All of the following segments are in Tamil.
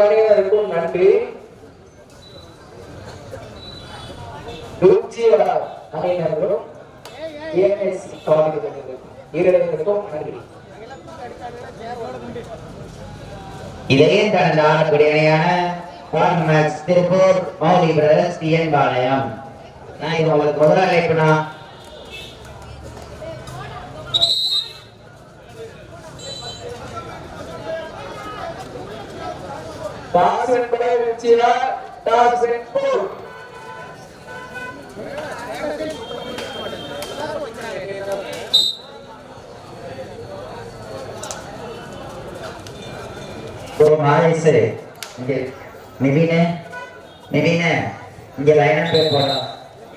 அனைவருக்கும் நன்றி அனைவரும் ஈரடைகளுக்கும் நன்றி இதையே தன் car max Tiruppur Mouli brothers T N Palayam நான் இது உங்களுக்கு முதல்ல அழைப்புனா டாஸ் என்பதை வெற்றியா டாஸ் வென்பூர் तो हमारे से நிவினு நிவினு இங்க லைனா பேர் போடா.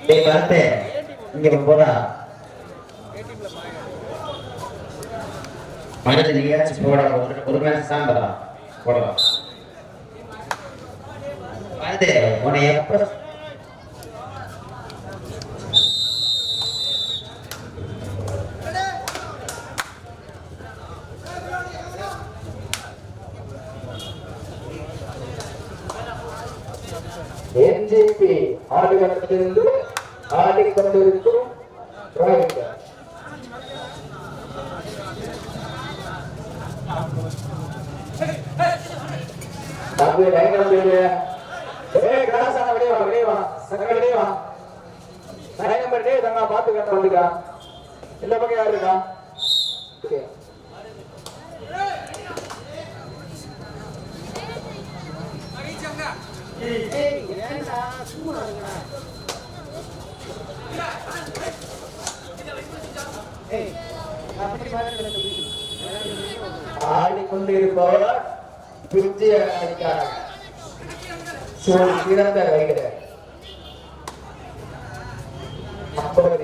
டேய் பார்த்து இங்க போடா. நீயாச்சும் போடா. ஒரு ஒரு மேட்ச் சாம்பரா. போடலாம் அது உன்னை எப்ப மைதானத்திலிருந்து ஆடிக்கொண்டிருக்கும் ராஜிங்கர் அப்படியே பயங்கரம் செய்யுங்க ஏய் கலாசான இந்த பக்கம் யார் இருக்கா? சும்மா இருங்கடா ஆடிக்கொண்டிருப்பவர் திருச்சி அணிக்காரன் சிறந்த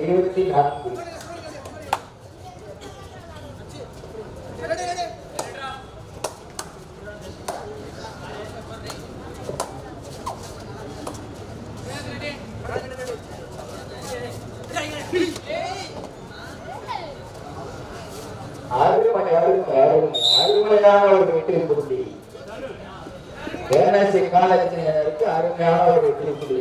இருபத்தி நான்கு காலேஜ் காலேஜ் நேருக்கு அருமையான ஒரு திருப்பதி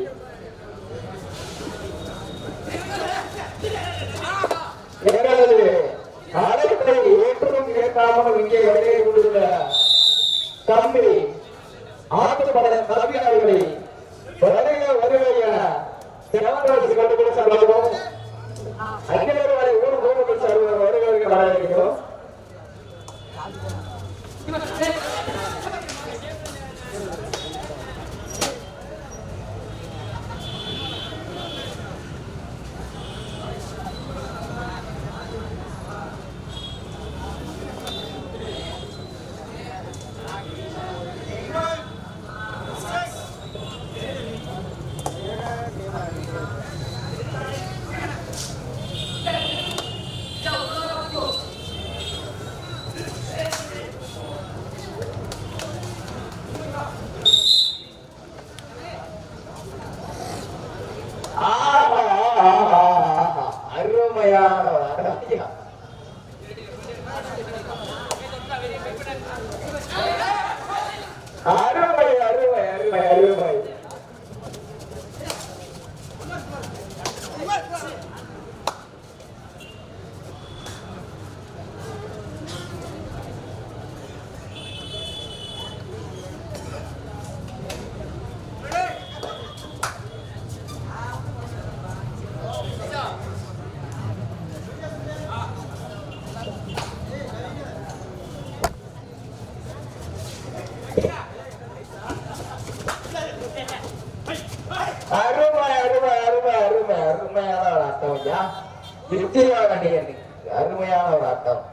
திருப்தியான அணியணி அருமையான ஒரு ஆட்டம்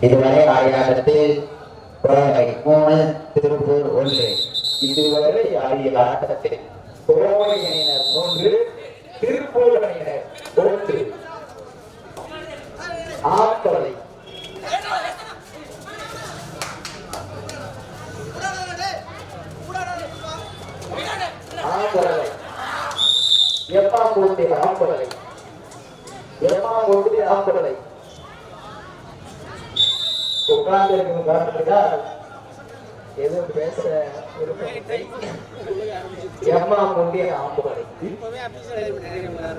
இதுவரை ஆடியாட்டத்தில் கோவை மூணு திருப்பூர் ஒன்று. இதுவரை ஆயிரம் ஆட்டத்தில் கோவை அணியினர் மூன்று திருப்பூர் அணியினர் ஒன்று. ஆப்பலை ஆப்பலை எப்பா கொண்டு ஆப்பலை எப்பா கொண்டு ஆப்பலை உட்கார்ந்து இருக்கும் காரணத்துக்கா எதுவும் பேச விருப்பமில்லை. எம்மா கொண்டே ஆம்பலை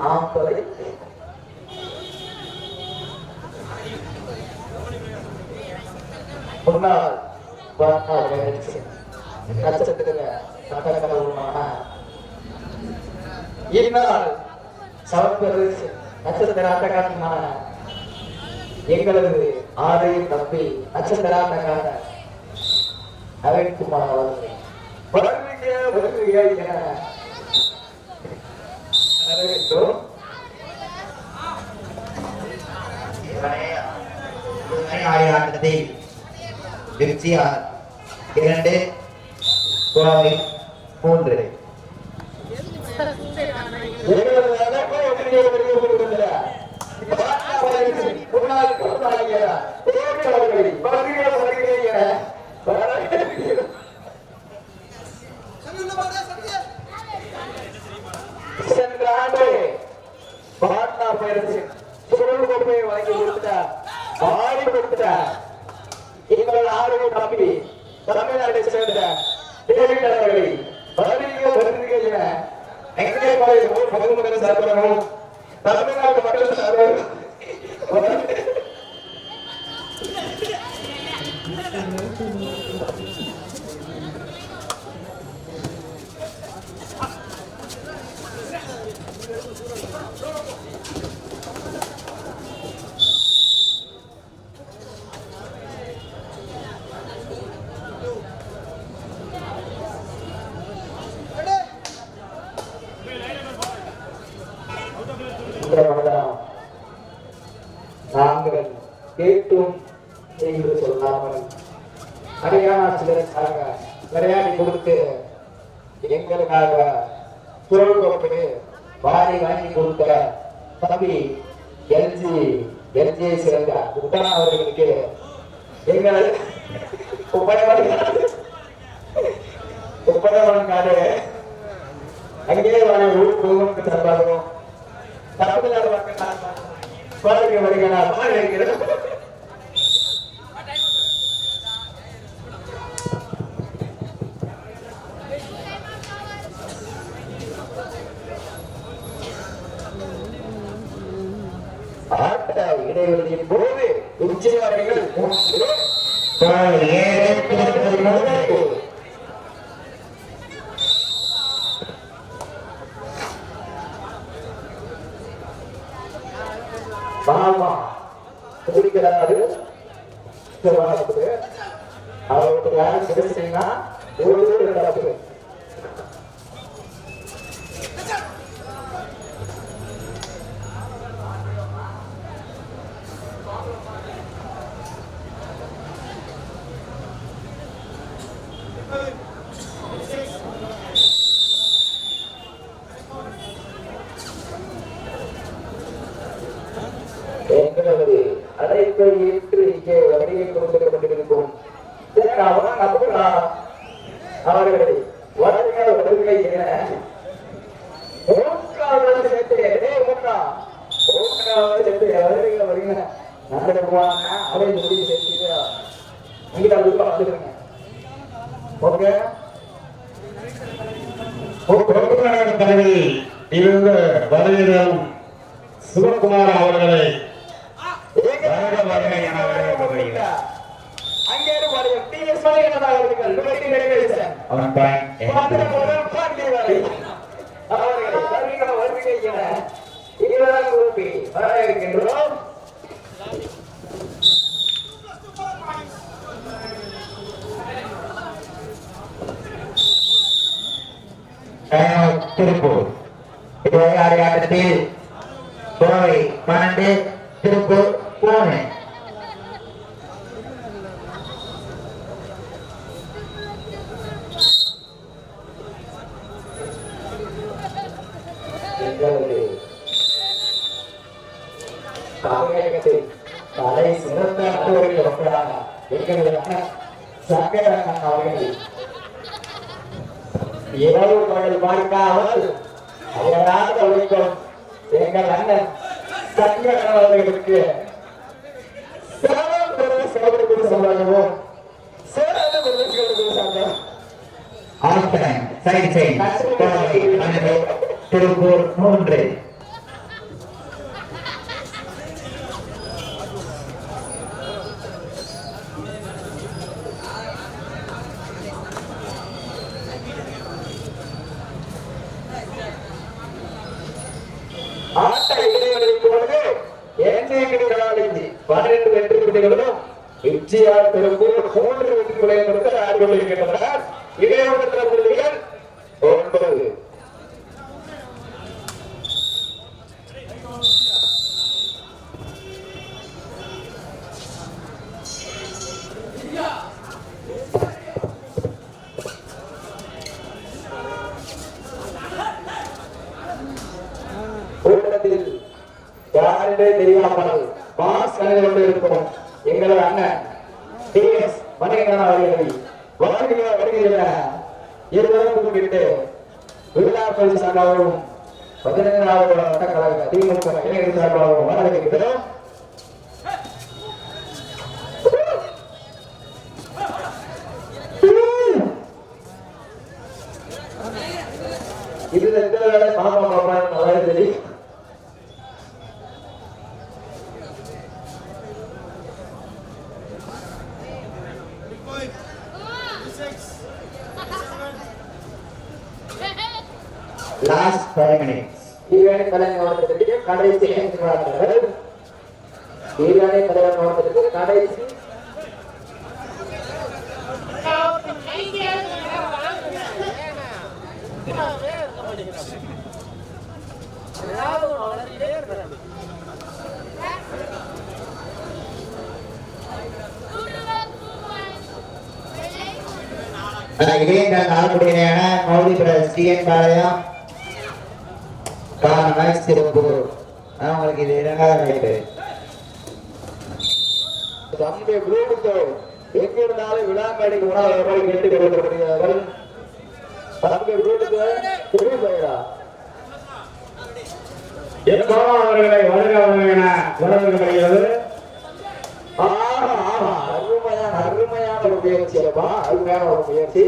ஆம்பலை முன்னாள் நட்சத்திர சட்டக்கடவுமான இந்நாள் சவப்பெரு நட்சத்திர எங்களது ஆடையும் தம்பி நட்சத்திர ஆட்டக்கார அவர்கள். என ஆட்டத்தில் இரண்டு கோவை மூன்று. சென்ற ஆண்டு பாட்னா பயிற்சி சுருள் கோப்பையை வழங்கி கொடுத்துட்டார். ஆடி கொடுத்துட்டார். தமிழ்நாட்டை சேர்ந்த டேவிட் அவர்களை வருகை வருகை என எங்கே பாளையம் பொதுமக்கள் சார்பாகவும் தமிழ்நாட்டு மக்கள் சார்பாகவும் சுந்தரமண்டலம் நாங்கள் கேட்டும் என்று சொல்லாமல் ஹரியானா சிலருக்காக விளையாடி கொடுத்து எங்களுக்காக குரல் கொடுத்து வாரி வாங்கி கொடுத்த தம்பி எல்ஜி எல்ஜியை சேர்ந்த உத்தரா அவர்களுக்கு எங்கள் ஒப்படைவன் காடு அங்கே வர ஊர் குடும்பம் சார்பாகவும் தமிழ்நாடு வருக வருக நான் வரவேற்கிறேன் ஆட்ட இடைவெளியின் போது உச்சிவாரிகள் மூன்று கோவை ஏழு திருப்பூர் மூன்று மாமா குடிக்கிறாரு சிறுவனத்துக்கு அவருக்கு யாரும் சிகிச்சைனா ஒரு ரெண்டாவது எங்களது அழைப்பை ஏற்று இங்கே வருகை கொடுத்து கொண்டிருக்கும் தேனாவா நபுரா அவர்களை வருக வருகை என மூன்றாவது சேர்த்து டேய் மூன்றா மூன்றாவது சேர்த்து முடிவு சேர்த்து நீங்க அதுக்குள்ள வந்துருங்க ஓகே? தலைவி இருந்து வருகிறோம் சிவகுமார் அவர்களை வருக வருக என பாளையம் டி எஸ் மலையன் அவர்கள் நுழைந்து நிறைவேற்றேன் அவன் பாயிண்ட் பாத்திரமுடன் பாண்டி வரை அவர்களை வருகிற வருகை என இருவரும் கூப்பி வரவேற்கின்றோம் திருப்பூர். இது ஆடிய ஆட்டத்தில் கோவை பன்னெண்டு திருப்பூர் பூனை. அயராத உழைக்கும் எங்கள் அண்ணன் சங்கரன் அவர்களுக்கு பெருமை சிறப்பு பெருமை சொல்லுவோம் ஆஃப் டைம் சைடு சைடு பன்னெண்டு திருப்பூர் மூன்று ஆட்ட இடைவெளிக்கு பொழுது ஏஞ்சேக்கிடி விளையாடி பன்னிரண்டு வெற்றி புள்ளிகளும் எம்ஜிஆர் பெரும்பூர் மூன்று வெற்றி புள்ளிகள் கொடுத்து ஆடி கொண்டிருக்கின்றனர் இடையோட்டத்தில் புள்ளிகள் ஒன்பது கூட்டத்தில் யாருமே தெரியாமல் பாஸ் கலந்து கொண்டு இருக்கும் எங்களது அண்ணன் டி எஸ் மணிகண்டன் அவர்களை வருகிற வருகிற இருவரும் கூப்பிட்டு விழா பரிசு சார்பாகவும் பதினைந்தாவது வட்டக்கழக திமுக இளைஞர் சார்பாகவும் வரவேற்கிறோம் இதுல எத்தனை லாஸ்ட் ஃபைவ் மினிட்ஸ் ஈரானி தலைமை மாவட்டத்திற்கு கடைசி ஐந்து மாவட்டங்கள் ஈரானி தலைமை மாவட்டத்திற்கு கடைசி. இடையங்கள் நாளுடையான மௌலி பிரதர்ஸ் டிஎன் பாளையம். காரணம் திருப்பூர் அவங்களுக்கு இது இரண்டாவது ரைட்டு தம்முடைய குரூப்புக்கு எங்கிருந்தாலும் விழாக்காடிக்கு உணவு எப்படி கேட்டுக் கொள்ளப்படுகிறார்கள் குரூப்புக்கு அவர்களை வருக வருக வரவேற்கப்படுகிறது ஆஹா, ஆஹா, அருமையான அருமையான ஒரு முயற்சி அப்பா அருமையான ஒரு முயற்சி.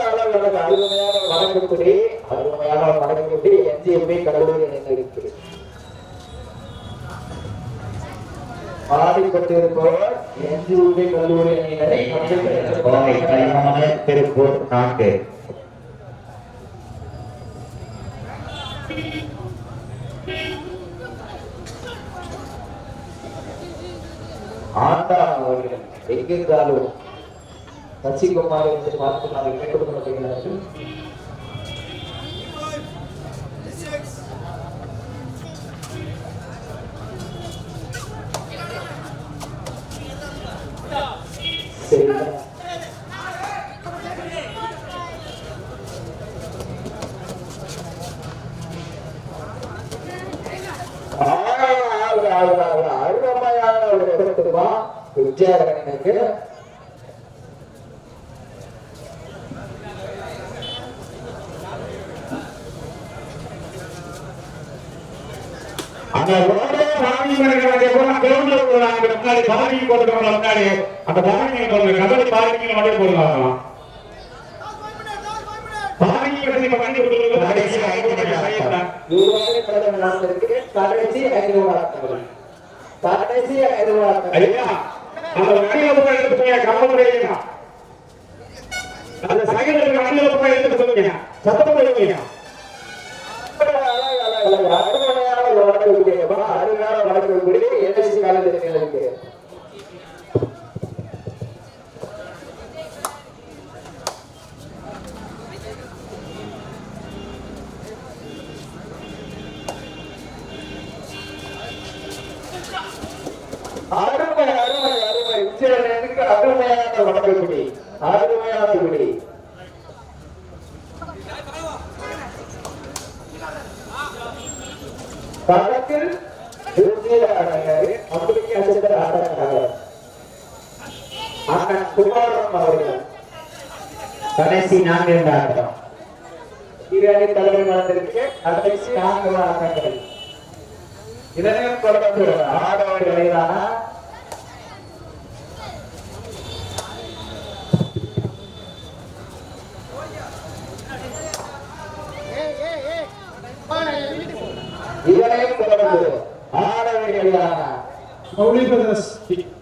அழகு அருமையான வணக்கக்குடி அருமையான வணக்கக்குடி என்ஜிஎம்பி கடலூர் இணைந்திருக்கிறது என்ஜிஎம்பி கல்லூரி அணியினரை கோவை திருப்பூர் நான்கு ஆண்டா அவர்கள் எங்கிருந்தாலும் சசிகுமார் என்று பார்த்து நாங்கள் கேட்டுக்கொண்டிருக்கிறார்கள் சரி விஜயகரனுக்கு அந்த ரோடே பாரதி இருக்கிற கூட கிரவுண்ட்ல போடுறாங்க முன்னாடி பாரதி போட்டுக்கிறவங்க முன்னாடி அந்த பாரதியை போடுங்க. கபடி பாரதிக்கு மட்டும் போடுவாங்க பாரதி பற்றி இப்ப பண்ணி கொடுத்துருக்கு கடைசி கடந்த நடந்திருக்கு கடைசி ஐயா அந்த வண்டியில போய் எடுத்து போய் கம்பமுறையா அந்த சைக்கிள் வண்டியில போய் எடுத்து சொல்லுங்க. சத்தம் போடுவீங்க ஒரு வழக்கக்கூடிய அருமையான வழக்கக்கூடிய என்எஸ்சி காலத்தில் நிலைக்கு அருமை அருமை. அருமை உச்சரனுக்கு அருமையான வழக்கக்குடி அருமையான குடி. களத்தில் இறுதியாளர் அம்பிகை நட்சத்திர ஆட்டக்காரர் அண்ணன் குமாரம் அவர்கள். கடைசி நான்கு ஆட்டம் இரு அணி நடந்திருக்கு கடைசி நான்கு ஆட்டங்கள் இதனையும் தொடர்ந்து ஆடவர் இடையிலான இதனையும் தொடர்ந்து ஆடவர் இடையிலான மௌலி பிரதர்ஸ்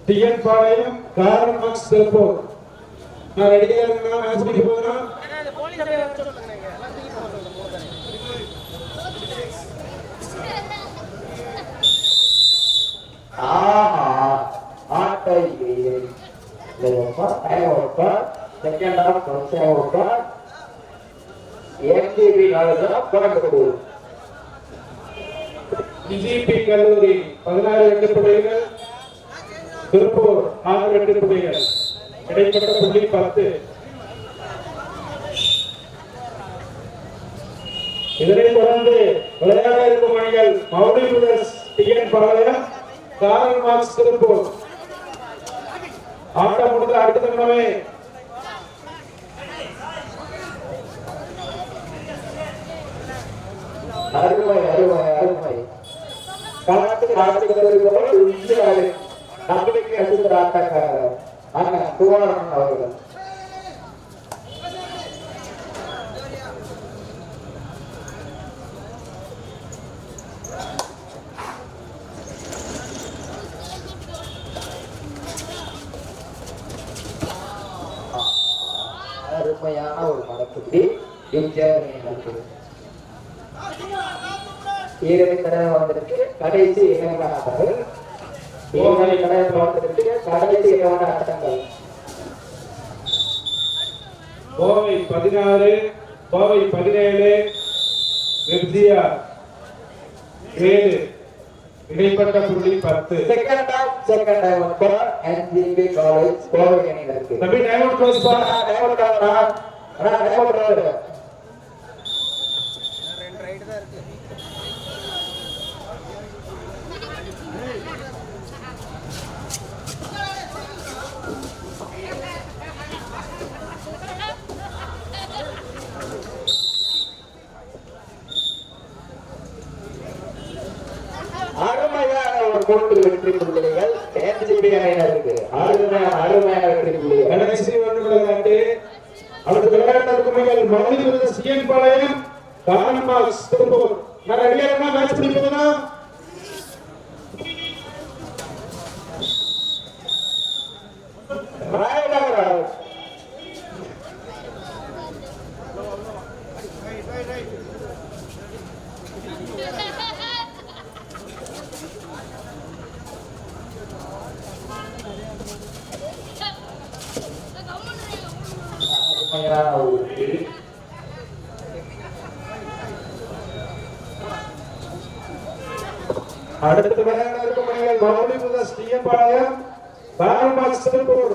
டிஎன் பாளையம் காரன் மார்க்ஸ் திருப்பூர் நான் ரெடியா இருக்கேன்? மேட்ச் ஆஹா ஆட்டை செகண்ட் ஆஃப் ஃபர்ஸ்ட் என்டிபி நாளுதான் தொடங்கப்படுது டிஜிபி கல்லூரி பதினாறு எட்டு புள்ளிகள். திருப்பூர் ஆறு எட்டு புள்ளிகள். இடைப்பட்ட புள்ளி பத்து. இதனைத் தொடர்ந்து விளையாட இருக்கும் அணிகள் Mouli brothers TN Palayam Karl Marx Tiruppur. ஆட்டம் முடிந்த அடுத்த நிமிடமே. அருமை அருமை. களத்துக்கு நாட்டுக்கு வருகிறவர் நம்பிக்கை அளித்த ஆட்டக்காரர் அண்ணன் குமாரன் அவர்கள் அருமையான ஒரு மடக்குட்டி இந்தியாவில் நடக்குது ஈரடி கடை வந்திருக்கு கடைசி இனமான ஆட்டங்கள் கடை வந்திருக்கு கடைசி இனமான ஆட்டங்கள் கோவை பதினாறு கோவை பதினேழு நிர்ஜியா ஏழு இடைப்பட்ட புள்ளி பத்து. Second half second time for NGP college Kovai அணியினருக்கு தம்பி டைம் அவுட் க்ளோஸ் பா அண்ணா, டைம் அவுட் ஆகுறா? அண்ணா, டைம் அவுட் ஆகுது. அருமையான ஒரு கூட்டு வெற்றி புள்ளிகள் என்ஜிபி அணியினருக்கு அருமையான அருமையான வெற்றி புள்ளிகள் கடைசி ஒன்று விளையாட்டு அடுத்த விளையாட்டு குமைகள் Mouli brothers CN Palayam Karl Marx Tiruppur நான் ரெடியா இருக்கா மேட்ச் பிடிப்பதுனா ராயநகர் அருமையான ஒரு வெற்றி. அடுத்த விளையாட்டு குமைகள் Mouli brothers CN Palayam Karl Marx Tiruppur